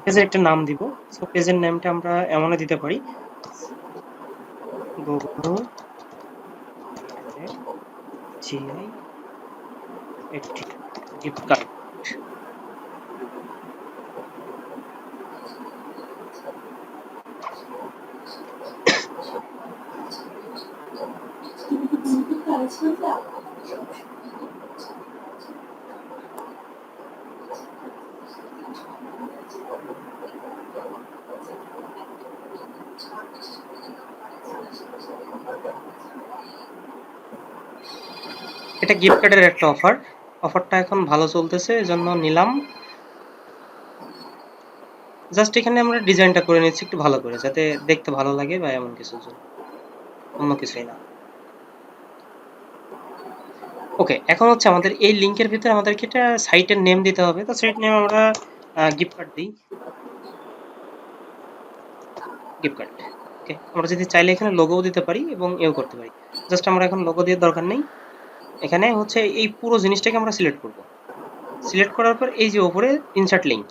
পেজের একটা নাম দিব। সো পেজের নামটা আমরা এমনও দিতে পারি। Google G I gift card এটা গিফট কার্ডের একটা অফার অফারটা এখন ভালো চলতেছে, এজন্য নিলাম। জাস্ট এখানে আমরা ডিজাইনটা করে নিচ্ছি, একটু ভালো করে, যাতে দেখতে ভালো লাগে বা এমন জন্য। অন্য কিছুই না। ওকে এখন হচ্ছে আমাদের এই লিঙ্কের ভিতরে আমাদেরকে একটা সাইটের নেম দিতে হবে। তো সাইট নেম আমরা গিফট কার্ড দিই। গিফট কার্ড ওকে আমরা যদি চাইলে এখানে লোগোও দিতে পারি এবং এও করতে পারি। জাস্ট আমরা এখন লোগো দিয়ে দরকার নেই। এখানে হচ্ছে এই পুরো জিনিসটাকে আমরা সিলেক্ট করব। সিলেক্ট করার পর এই যে উপরে ইনসার্ট লিঙ্ক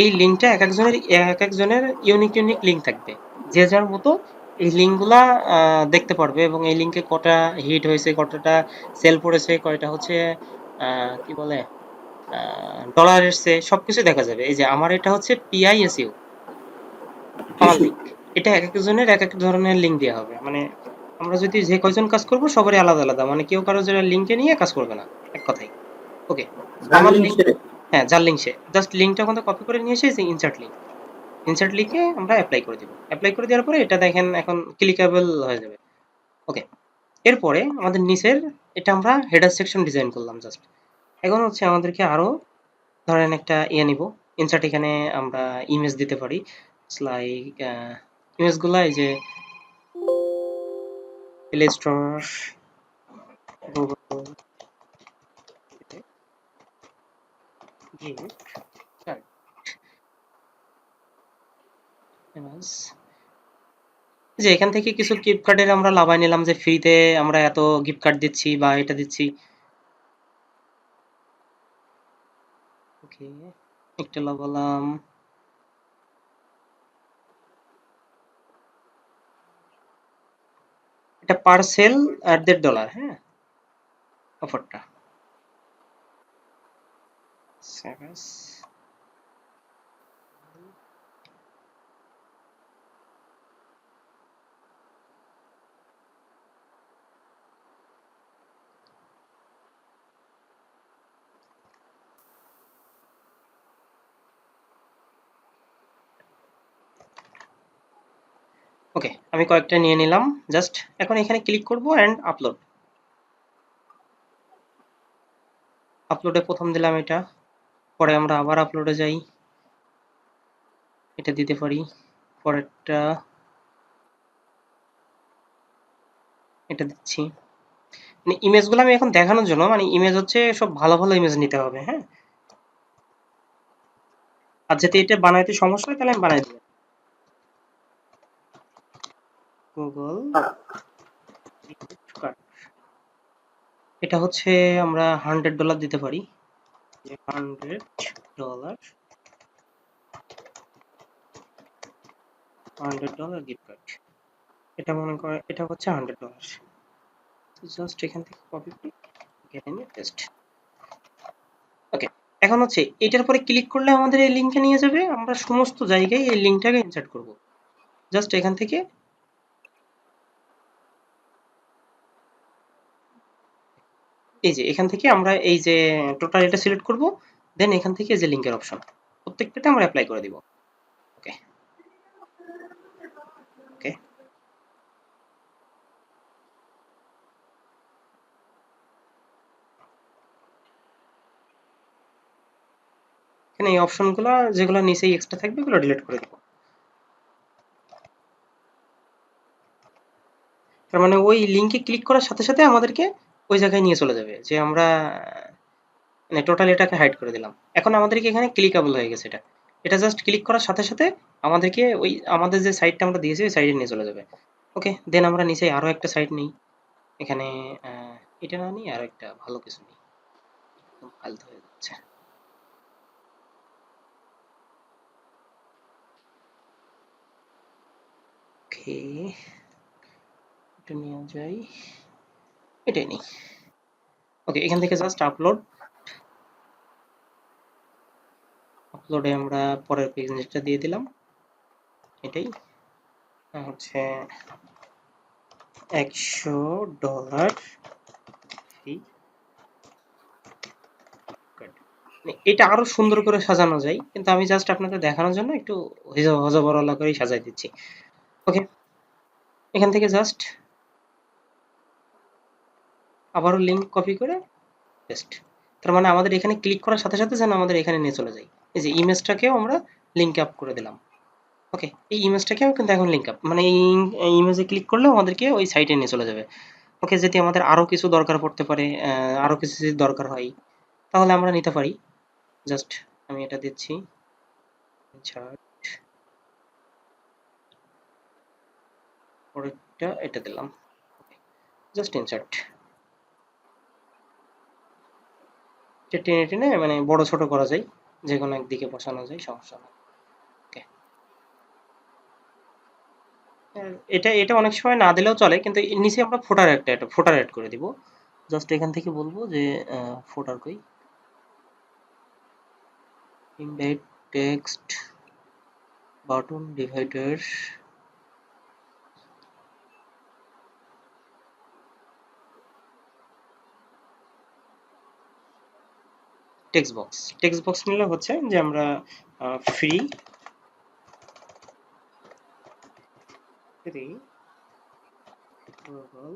এই লিঙ্কটা এক একজনের এক একজনের ইউনিক ইউনিক লিঙ্ক থাকবে। যে যার মতো এই লিঙ্কগুলা দেখতে পারবে এবং এই লিঙ্কে কটা হিট হয়েছে কতটা সেল পড়েছে কয়টা হচ্ছে কি বলে ডলার এসছে সবকিছু দেখা যাবে। এই যে আমার এটা হচ্ছে পিআইএসইউ লিঙ্ক এটা এক একজনের এক এক ধরনের লিঙ্ক দেওয়া হবে। মানে আমরা যদি যে কয়জন কাজ করব সবারই আলাদা আলাদা। মানে কেউ কারও যেটা লিঙ্কে নিয়ে কাজ করবে না এক কথাই। ওকে আমার লিঙ্ক হ্যাঁ যার লিঙ্ক সে। জাস্ট লিঙ্কটা ওখানে কপি করে নিয়ে এসে ইনসার্ট লিঙ্ক ইনসার্ট লিঙ্কে আমরা অ্যাপ্লাই করে দিব। অ্যাপ্লাই করে দেওয়ার পরে এটা দেখেন এখন ক্লিকেবল হয়ে যাবে। ওকে এরপরে আমাদের নিচের এটা আমরা হেডার সেকশন ডিজাইন করলাম জাস্ট এখন হচ্ছে আমাদেরকে আরও ধরেন একটা ইয়ে নিব। ইনসার্ট এখানে আমরা ইমেজ দিতে পারি। লাইক ইমেজগুলো এই যে স্টোর গুগল গিফট যে এখান থেকে কিছু গিফট কার্ডের আমরা লাভাই নিলাম যে ফ্রিতে আমরা এত গিফট কার্ড দিচ্ছি বা এটা দিচ্ছি। ওকে একটা লাগালাম। এটা পার্সেল আর দেড় ডলার হ্যাঁ? অফারটা ওকে আমি কয়েকটা নিয়ে নিলাম। জাস্ট এখন এখানে ক্লিক করব অ্যান্ড আপলোড আপলোডে প্রথম দিলাম এটা। পরে আমরা আবার আপলোডে যাই। এটা দিতে পারি। পরেরটা এটা দিচ্ছি। মানে ইমেজগুলো আমি এখন দেখানোর জন্য মানে ইমেজ হচ্ছে সব ভালো ভালো ইমেজ নিতে হবে হ্যাঁ? আর যদি এটা বানাইতে সমস্যা হয়, তাহলে আমি বানাই দেবো গুগল এটা হচ্ছে আমরা হান্ড্রেড ডলার দিতে পারি। Hundred dollar hundred dollar gift card এটা মনে করে এটা হচ্ছে হান্ড্রেড ডলার জাস্ট এখান থেকে কপি করি এখানে পেস্ট ওকে এখন হচ্ছে এটার পরে ক্লিক করলে আমাদের এই লিঙ্কে নিয়ে যাবে। আমরা সমস্ত জায়গায় এই লিঙ্কটাকে ইনসার্ট করব। জাস্ট এখান থেকে এই যে, এখান থেকে আমরা এই যে টোটাল এটা সিলেক্ট করব দেন এখান থেকে যে লিংকের অপশন প্রত্যেকটাতে আমরা অ্যাপ্লাই করে দিব। ওকে ওকে এখানে এই অপশনগুলো যেগুলো নিচেই এক্সট্রা থাকবে এগুলো ডিলিট করে দিব। তার মানে ওই লিংকে ক্লিক করার সাথে সাথে আমাদেরকে ওই জায়গায় নিয়ে চলে যাবে, যে আমরা মানে টোটাল এটাকে হাইড করে দিলাম। এখন আমাদেরকে এখানে ক্লিকেবল হয়ে গেছে এটা। এটা জাস্ট ক্লিক করার সাথে সাথে আমাদেরকে ওই, আমাদের যে সাইটটা আমরা দিয়েছি, ওই সাইডে নিয়ে চলে যাবে। ওকে দেন আমরা নিচে আরও একটা সাইট নিই। এখানে এটা না নিই আরও একটা ভালো কিছু নিই। ফালতু হয়ে যাচ্ছে। ওকে এটা নিয়ে যাই। এটাই নেই। ওকে এখান থেকে জাস্ট আপলোড আপলোডে আমরা পরের পেজটা দিয়ে দিলাম। এটাই। হচ্ছে একশো ডলার ফি এটা আরও সুন্দর করে সাজানো যায়, কিন্তু আমি জাস্ট আপনাদের দেখানোর জন্য একটু হজবরলা করেই সাজাই দিচ্ছি। ওকে এখান থেকে জাস্ট আবারও লিঙ্ক কপি করে পেস্ট তার মানে আমাদের এখানে ক্লিক করার সাথে সাথে যেন আমাদের এখানে নিয়ে চলে যায়। এই যে ইমেজটাকেও আমরা লিঙ্ক আপ করে দিলাম। ওকে এই ইমেজটাকেও কিন্তু এখন লিঙ্ক আপ মানে এই ইমেজে ক্লিক করলেও আমাদেরকে ওই সাইটে নিয়ে চলে যাবে। ওকে যদি আমাদের আরও কিছু দরকার পড়তে পারে আরও কিছু যদি দরকার হয়, তাহলে আমরা নিতে পারি। জাস্ট আমি এটা দিচ্ছি. পরেরটা এটা দিলাম। জাস্ট ইনসার্ট টেনে টেনে মানে বড় ছোট করা যায়, যে কোনো একদিকে বসানো যায়, সমস্যা নেই। ওকে এটা এটা অনেক সময় না দিলেও চলে, কিন্তু নিচে আমরা ফোটার একটা একটা ফোটার অ্যাড করে দিব। জাস্ট এখান থেকে বলব যে ফোটার কই? Embed text button divider text box text box নিলে হচ্ছে যে আমরা free free Google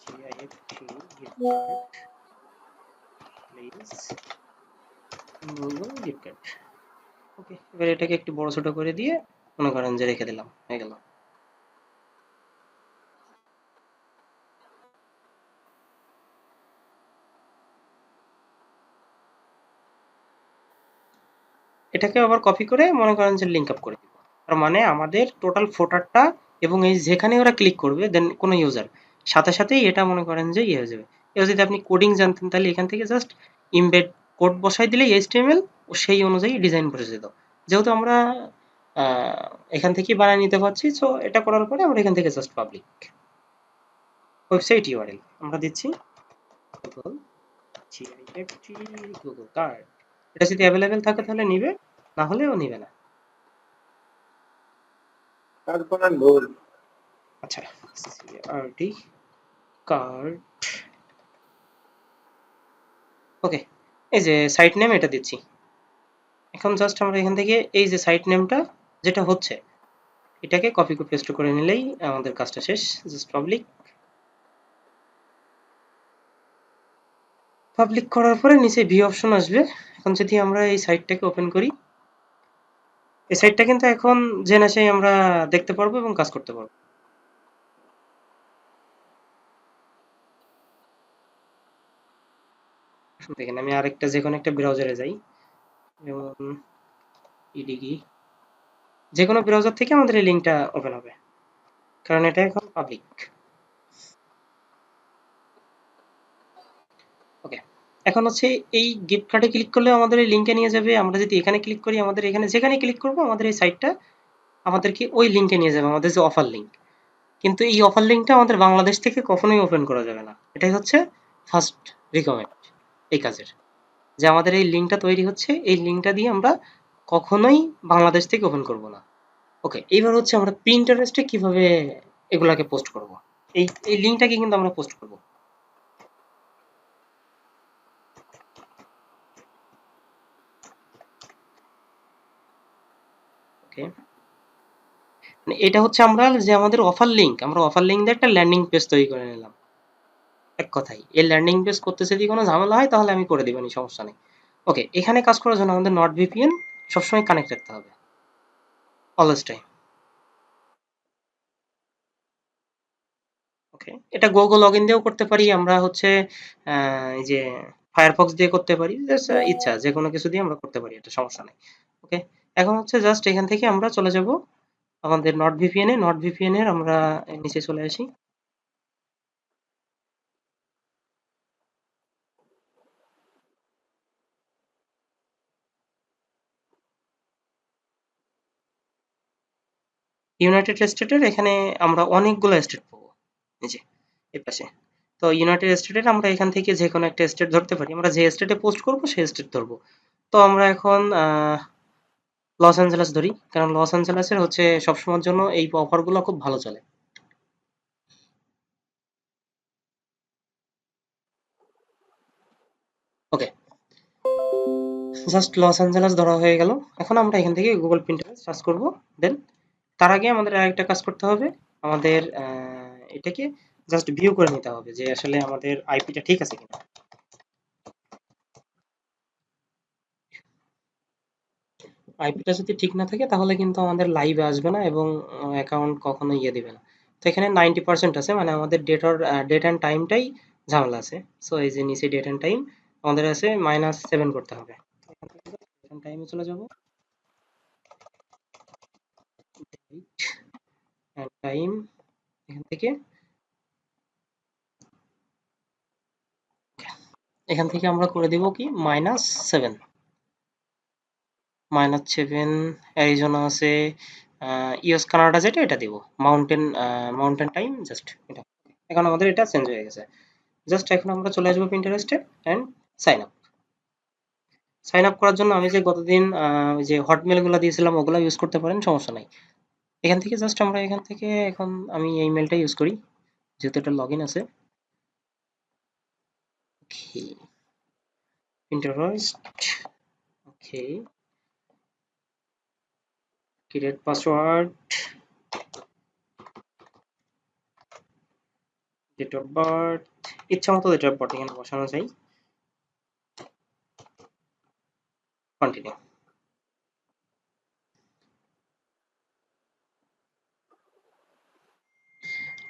G I F T please Google gift okay এবার এটাকে একটু বড় ছোট করে দিয়ে মনে করেন যে রেখে দিলাম, হয়ে গেল। এটাকে আবার কপি করে মনে করেন যে লিঙ্ক আপ করে দিব। তার মানে আমাদের টোটাল ফোটারটা এবং এই যেখানে ওরা ক্লিক করবে দেন কোনো ইউজার সাথে সাথেই এটা মনে করেন যে ইয়ে হয়ে যাবে। এবার যদি আপনি কোডিং জানতেন, তাহলে এখান থেকে জাস্ট ইমবেড কোড বসাই দিলে এইচটিএমএল ও সেই অনুযায়ী ডিজাইন করে যেত। যেহেতু আমরা এখান থেকেই বানিয়ে নিতে পারছি সো এটা করার পরে আমরা এখান থেকে জাস্ট পাবলিক ওয়েবসাইট ইউআরএল আমরা দিচ্ছি গুগল গুগল কার্ড এটা যদি অ্যাভেলেবেল থাকে তাহলে নিবে। না। হলেও নিবে না আচ্ছা সিআরডি কার্ড। ওকে এই যে সাইট নেম এটা দিচ্ছি। এখন জাস্ট আমরা এখান থেকে এই যে সাইট নেমটা যেটা হচ্ছে এটাকে কপি পেস্ট করে নিলেই আমাদের কাজটা শেষ জাস্ট পাবলিক পাবলিক করার পরে নিচে ভি অপশন আসবে। এখন যদি আমরা এই সাইটটাকে ওপেন করি এই সাইটটা কিন্তু এখন যে না সেই আমরা দেখতে পারব এবং কাজ করতে পারব। দেখেন, আমি আরেকটা যে কোনো একটা ব্রাউজারে যাই। যেমন ইডিগি যে কোনো ব্রাউজার থেকে আমাদের এই লিঙ্কটা ওপেন হবে। কারণ এটা এখন পাবলিক এখন হচ্ছে এই গিফট কার্ডে ক্লিক করলে আমাদের এই লিঙ্কে নিয়ে যাবে। আমরা যদি এখানে ক্লিক করি, আমাদের এখানে যেখানে ক্লিক করব, আমাদের এই সাইটটা আমাদেরকে ওই লিঙ্কে নিয়ে যাবে, আমাদের যে অফার লিঙ্ক কিন্তু এই অফার লিঙ্কটা আমাদের বাংলাদেশ থেকে কখনোই ওপেন করা যাবে না। এটাই হচ্ছে ফার্স্ট রিকমেন্ড এই কাজের। যে আমাদের এই লিঙ্কটা তৈরি হচ্ছে, এই লিঙ্কটা দিয়ে আমরা কখনোই বাংলাদেশ থেকে ওপেন করব না। ওকে এইবার হচ্ছে আমরা প্রিন্টারেস্টে কীভাবে এগুলাকে পোস্ট করব? এই এই লিঙ্কটাকে কিন্তু আমরা পোস্ট করব। ওকে মানে এটা হচ্ছে আমরা যে আমাদের অফার লিঙ্ক আমরা অফার লিঙ্ক দিয়ে একটা ল্যান্ডিং পেজ তৈরি করে নিলাম। এক কথাই এই ল্যান্ডিং পেজ করতে যদি কোনো ঝামেলা হয়, তাহলে আমি করে দিবেন সমস্যা নেই। ওকে এখানে কাজ করার জন্য আমাদের নট ভিপিএন সবসময় কানেক্ট রাখতে হবে। অলওয়েজ টাইম ওকে এটা গুগল লগ ইন দিয়েও করতে পারি, আমরা হচ্ছে এই যে ফায়ারফক্স দিয়ে করতে পারি ইচ্ছা যে কোনো কিছু দিয়ে আমরা করতে পারি, এটা সমস্যা নেই। ওকে এখন হচ্ছে জাস্ট এখান থেকে আমরা চলে যাব আমাদের নট ভিপিএন এ। নট ভিপিএন এর আমরা নিচে চলে আসি। ইউনাইটেড স্টেটের এখানে আমরা অনেকগুলো স্টেট পাবো যে এই পাশে। তো ইউনাইটেড স্টেটের আমরা এখান থেকে যে কোনো একটা স্টেট ধরতে পারি। আমরা যে স্টেটে পোস্ট করব সেই স্টেট ধরবো। তো আমরা এখন লস অ্যাঞ্জেলাস ধরি, কারণ লস অ্যাঞ্জেলাসের হচ্ছে সবসময়ের জন্য এই অফারগুলো খুব ভালো চলে। ওকে জাস্ট লস অ্যাঞ্জেলাস ধরা হয়ে গেল। এখন আমরা এখান থেকে গুগল প্রিন্টারেস্ট সার্চ করব। দেন তার আগে আমাদের আরেকটা কাজ করতে হবে। আমাদের এটাকে জাস্ট ভিউ করে নিতে হবে যে আসলে আমাদের আইপিটা ঠিক আছে কিনা। আইপিটা যদি ঠিক না থাকে, তাহলে কিন্তু আমাদের লাইভে আসবে না এবং অ্যাকাউন্ট কখনো ইয়ে দিবে না। তো এখানে নাইনটি পার্সেন্ট আছে মানে আমাদের ডেটার ডেট অ্যান্ড টাইমটাই ঝামেলা আছে। সো এই যে নিচে ডেট অ্যান্ড টাইম আমাদের আছে মাইনাস সেভেন করতে হবে। টাইমে চলে যাব। টাইম এখান থেকে। এখান থেকে আমরা করে দিব কি? Minus seven minus seven Arizona আছে ইউএস কানাডা যেটা, এটা দিব। মাউন্টেন মাউন্টেন টাইম জাস্ট এটা। এখন আমাদের এটা চেঞ্জ হয়ে গেছে। জাস্ট এখন আমরা চলে আসব প্রিন্টারেস্টে and sign up sign up করার জন্য আমি যে গতদিন যে হটমেলগুলো দিয়েছিলাম, ওগুলো ইউজ করতে পারেন, সমস্যা নাই। এখান থেকে জাস্ট আমরা এখান থেকে এখন আমি এই মেলটা ইউজ করি, যেহেতু এটা লগ ইন আছে। Okay Pinterest okay create password date of birth ইচ্ছা মতো ডেট অফ বার্থ এখানে বসানো যায়। কন্টিনিউ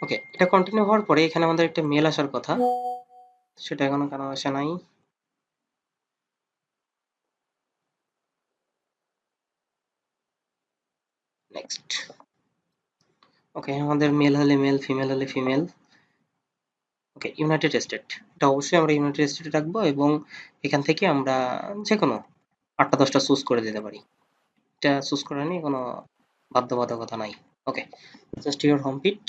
ওকে এটা কন্টিনিউ হওয়ার পরে এখানে আমাদের একটা মেল আসার কথা। সেটা এখনও কেন আসে নাই। ওকে আমাদের মেল হলে মেল ফিমেল হলে ফিমেল ওকে ইউনাইটেড স্টেট এটা অবশ্যই আমরা ইউনাইটেড স্টেটে রাখব এবং এখান থেকে আমরা যে কোনো আটটা দশটা চুজ করে দিতে পারি। এটা চুজ করা নিয়ে কোনো বাধ্যবাধকতা নাই। Okay just your home pit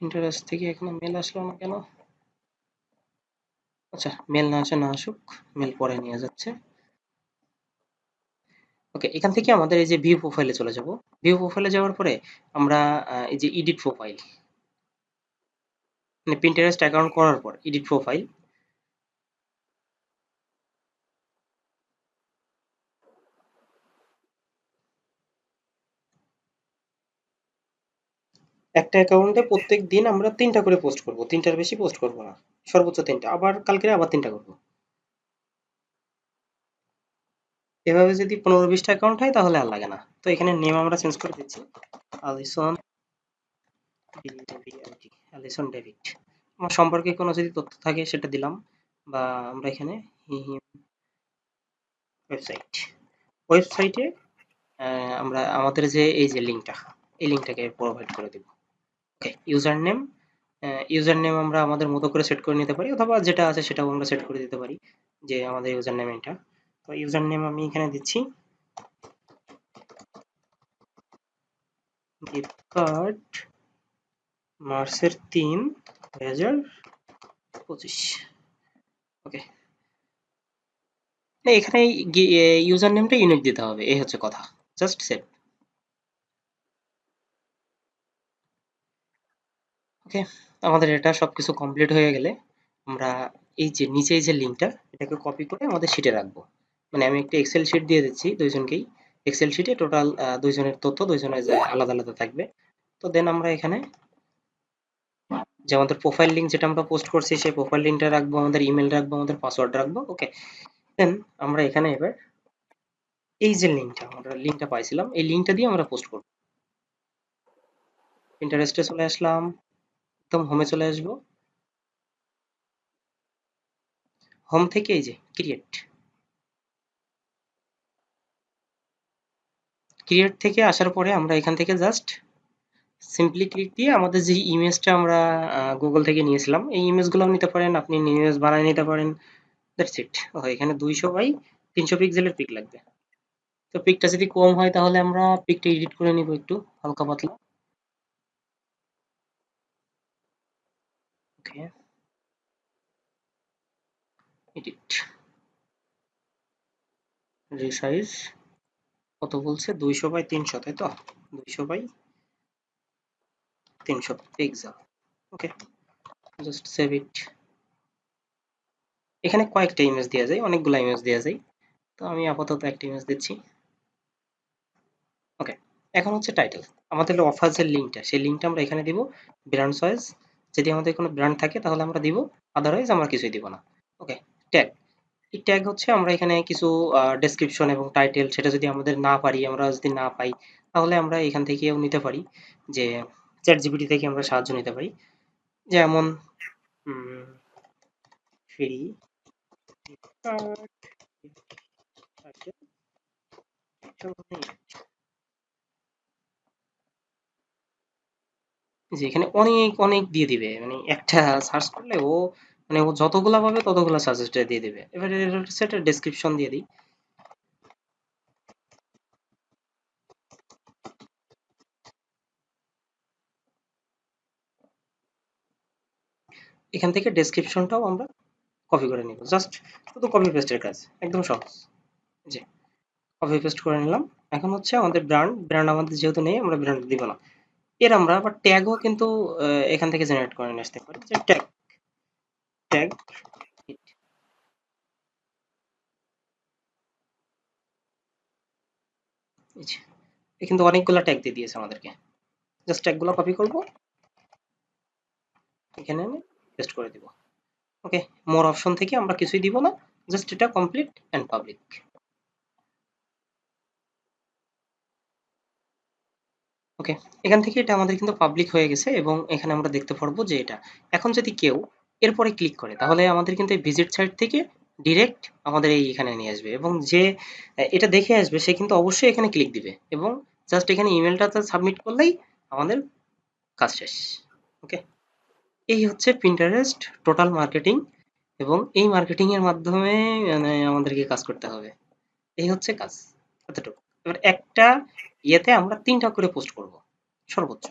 interest থেকে এখানে মেল আসলো না কেন? আচ্ছা মেল না আসে, না আসুক মেল পরে নিয়ে যাচ্ছে। ওকে এখান থেকে আমাদের এই যে ভিউ প্রোফাইলে চলে যাব। ভিউ প্রোফাইলে যাওয়ার পরে আমরা এই যে এডিট প্রোফাইল মানে প্রিন্টারেস্ট অ্যাকাউন্ট করার পর এডিট প্রোফাইল একটা অ্যাকাউন্টে প্রত্যেক দিন আমরা তিনটা করে পোস্ট করব। তিনটার বেশি পোস্ট করব না। সর্বোচ্চ তিনটা। আবার কালকে আবার তিনটা করব। এভাবে যদি পনেরো বিশটা অ্যাকাউন্ট হয়, তাহলে আর লাগে না। তো এখানে নেম আমরা চেঞ্জ করে দিচ্ছি। আলিসন অ্যালিসন ডেভিড আমার সম্পর্কে কোনো যদি তথ্য থাকে, সেটা দিলাম। বা আমরা এখানে ওয়েবসাইট ওয়েবসাইটে আমরা আমাদের যে, এই যে লিঙ্কটা এই লিঙ্কটাকে প্রোভাইড করে দেব। ইউজার নেম ইউজার নেম আমরা আমাদের মতো করে সেট করে নিতে পারি, অথবা যেটা আছে সেটাও আমরা সেট করে দিতে পারি, যে আমাদের ইউজার নেম এটা। তো ইউজার নেম আমি এখানে দিচ্ছি। গিফট কার্ড মার্চের তিন, দুই হাজার পঁচিশ। ওকে এখানে ইউজার নেমটা ইউনিক দিতে হবে, এই হচ্ছে কথা। Just save okay? আমাদের এটা সবকিছু কমপ্লিট হয়ে গেলে আমরা এই যে নিচে এই যে লিঙ্কটা এটাকে কপি করে আমাদের শিটে রাখব। মানে আমি একটা এক্সেল শিট দিয়ে দিচ্ছি দুইজনকেই। এক্সেল শিটে টোটাল দুইজনের তথ্য, দুইজনের আলাদা আলাদা থাকবে। তো দেন আমরা এখানে যে আমাদের প্রোফাইল লিঙ্ক যেটা আমরা পোস্ট করছি, সেই প্রোফাইল লিঙ্কটা রাখব, আমাদের ইমেল রাখব, আমাদের পাসওয়ার্ড রাখব ওকে দেন আমরা এখানে এবার এই যে লিঙ্কটা আমরা লিঙ্কটা পাইছিলাম, এই লিঙ্কটা দিয়ে আমরা পোস্ট করব। ইন্টারেস্টে চলে আসলাম। একদম হোমে চলে আসব। হোম থেকে এই যে ক্রিয়েট ক্রিয়েট থেকে আসার পরে আমরা এখান থেকে জাস্ট সিম্পলি ক্লিক দিয়ে আমাদের যে ইমেজটা আমরা গুগল থেকে নিয়েছিলাম, এই ইমেজগুলো নিতে পারেন, আপনি ইমেজ বানায় নিতে পারেন। দ্যাটস ইট ও এখানে দুইশো বাই তিনশো পিক্সেলের পিক লাগবে। তো পিকটা যদি কম হয় তাহলে আমরা পিকটা এডিট করে নিব একটু, হালকা পাতলা। ওকে এডিট রিসাইজ কত বলছে? দুইশো বাই তিনশো, তাই তো? দুইশো বাই তিনশো pixel okay just save it এখানে কয়েকটা ইমেজ দেওয়া যায়, অনেকগুলো ইমেজ দেওয়া যায়। তো আমি আপাতত একটা ইমেজ দিচ্ছি। ওকে এখন হচ্ছে টাইটেল আমাদের অফার্সের লিঙ্কটা সেই লিঙ্কটা আমরা এখানে দিব। ব্র্যান্ড চয়েস যদি আমাদের কোনো ব্র্যান্ড থাকে, তাহলে আমরা দিব। আদারওয়াইজ আমরা কিছুই দিব না। ওকে ট্যাগ এই ট্যাগ হচ্ছে আমরা এখানে কিছু ডেসক্রিপশন এবং টাইটেল সেটা যদি আমাদের না পারি, আমরা যদি না পাই, তাহলে আমরা এখান থেকেও নিতে পারি যে চ্যাট জিপিটি থেকে আমরা সাহায্য নিতে পারি। যেমন ফ্রি। যে এখানে অনেক অনেক দিয়ে দিবে। মানে একটা সার্চ করলে ও মানে ও যতগুলা পাবে ততগুলা সাজেস্ট দিয়ে দিবে। এবারে সেটা ডেসক্রিপশন দিয়ে দিই। এখান থেকে ডেসক্রিপশনটাও আমরা কপি করে নিব। জাস্ট শুধু কপি পেস্টের কাজ, একদম সহজ। জি কপি পেস্ট করে নিলাম। এখন হচ্ছে আমাদের ব্র্যান্ড ব্র্যান্ড আমাদের যেহেতু নেই, আমরা ব্র্যান্ড দিব না। এর আমরা আবার ট্যাগও কিন্তু এখান থেকে জেনারেট করে নিয়ে আসতে পারি। ট্যাগ ট্যাগ কিন্তু অনেকগুলো ট্যাগ দিয়ে দিয়েছে আমাদেরকে। জাস্ট ট্যাগগুলো কপি করব। এখানে আমি পেস্ট করে দিব। ওকে মোর অপশন থেকে আমরা কিছুই দিব না। জাস্ট এটা কমপ্লিট অ্যান্ড পাবলিক ওকে এখান থেকে এটা আমাদের কিন্তু পাবলিক হয়ে গেছে এবং এখানে আমরা দেখতে পারব যে এটা। এখন যদি কেউ এরপরে ক্লিক করে, তাহলে আমাদের কিন্তু এই ভিজিট সাইট থেকে ডিরেক্ট আমাদের এই এখানে নিয়ে আসবে এবং যে এটা দেখে আসবে, সে কিন্তু অবশ্যই এখানে ক্লিক দিবে এবং জাস্ট এখানে ইমেলটা সাবমিট করলেই আমাদের কাজ শেষ। ওকে এই হচ্ছে পিন্টারেস্ট টোটাল মার্কেটিং এবং এই মার্কেটিং এর মাধ্যমে মানে আমাদেরকে কাজ করতে হবে। এই হচ্ছে কাজ। এতটুকু। এবার একটা ইয়েতে আমরা তিনটা করে পোস্ট করব সর্বোচ্চ।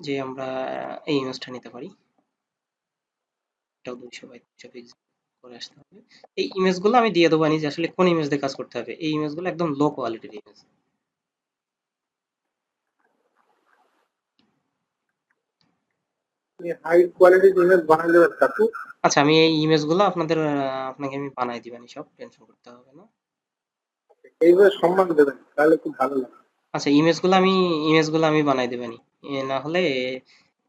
যে আমরা এই ইমেজটা নিতে পারি। এটাও দুইশো বাই দুইশো পিক্সেল করে আসতে হবে। এই ইমেজগুলো আমি দিয়ে দেবো যে আসলে কোন ইমেজ দিয়ে কাজ করতে হবে। এই ইমেজগুলো একদম লো কোয়ালিটির ইমেজ আচ্ছা আমি এই ইমেজগুলো আপনাদের আপনাকে আমি বানাই দিবানি সব। টেনশন করতে হবে না। এইভাবে সম্মান দেবেন তাহলে খুব ভালো লাগে। আচ্ছা ইমেজগুলো আমি ইমেজগুলো আমি বানাই দেবানি। না হলে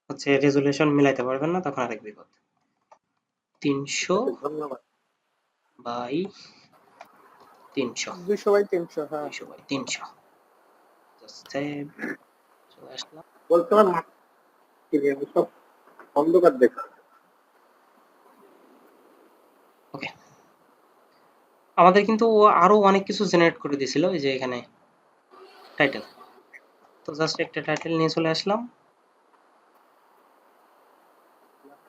হচ্ছে রেজুলেশন মিলাইতে পারবেন না তখন আরেক বিপদ। তিনশো ধন্যবাদ। বাই তিনশো। দুইশো বাই তিনশো হ্যাঁ। দুইশো বাই তিনশো। চলে আসলাম। বলতে আমার মা কি রে, আমি সব অন্ধকার দেখা ওকে আমাদের কিন্তু ও আরও অনেক কিছু জেনারেট করে দিয়েছিল এই যে এখানে টাইটেল তো জাস্ট একটা টাইটেল নিয়ে চলে আসলাম।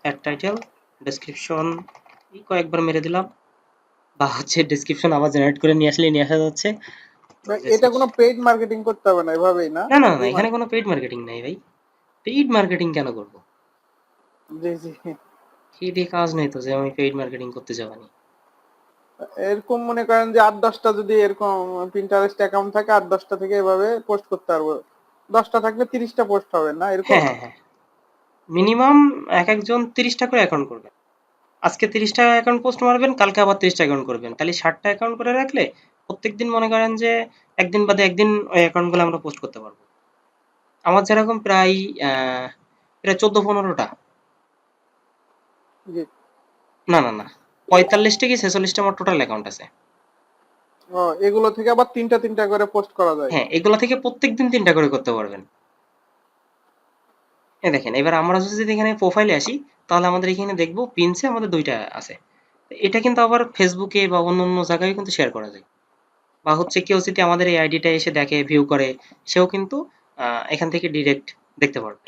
অ্যাড টাইটেল ডেসক্রিপশন কয়েকবার মেরে দিলাম। বা হচ্ছে ডেসক্রিপশন আবার জেনারেট করে নিয়ে আসলে নিয়ে আসা যাচ্ছে। এটা কোনো পেইড মার্কেটিং করতে হবে না এভাবেই না? না না না এখানে কোনো পেইড মার্কেটিং নাই ভাই। পেইড মার্কেটিং কেন করব? জি জি। কি দিয়ে কাজ নেই তো যে আমি পেইড মার্কেটিং করতে যাবানি। এরকম মনে করেন যে আট দশটা যদি এরকম প্রিন্টারেস্ট অ্যাকাউন্ট থাকে আট দশটা থেকে এভাবে পোস্ট করতে পারব। দশটা থাকলে তিরিশটা পোস্ট হবে না? এরকম? হ্যাঁ হ্যাঁ হ্যাঁ। মিনিমাম এক একজন তিরিশটা করে অ্যাকাউন্ট করবেন। আজকে তিরিশটা অ্যাকাউন্ট পোস্ট মারবেন কালকে আবার তিরিশটা অ্যাকাউন্ট করবেন। তাহলে ষাটটা অ্যাকাউন্ট করে রাখলে প্রত্যেকদিন মনে করেন যে একদিন বাদে একদিন ওই অ্যাকাউন্টগুলো আমরা পোস্ট করতে পারব। আমার যেরকম প্রায় প্রায় চোদ্দ পনেরোটা। না না না। পঁয়তাল্লিশটা কি ছেচল্লিশটা আমার টোটাল অ্যাকাউন্ট আছে। এগুলো থেকে আবার তিনটা তিনটা করে পোস্ট করা যায়। হ্যাঁ এগুলো থেকে প্রত্যেকদিন তিনটা করে করতে পারবেন। এ দেখেন এবার আমরা যদি এখানে প্রোফাইলে আসি তাহলে আমাদের এখানে দেখব পিনসে আমাদের দুইটা আছে। এটা কিন্তু আবার ফেসবুকে বা অন্য অন্য জায়গায় কিন্তু শেয়ার করা যায়। বা হচ্ছে কেউ যদি আমাদের এই আইডিটা এসে দেখে ভিউ করে সেও কিন্তু এখান থেকে ডিরেক্ট দেখতে পারবে।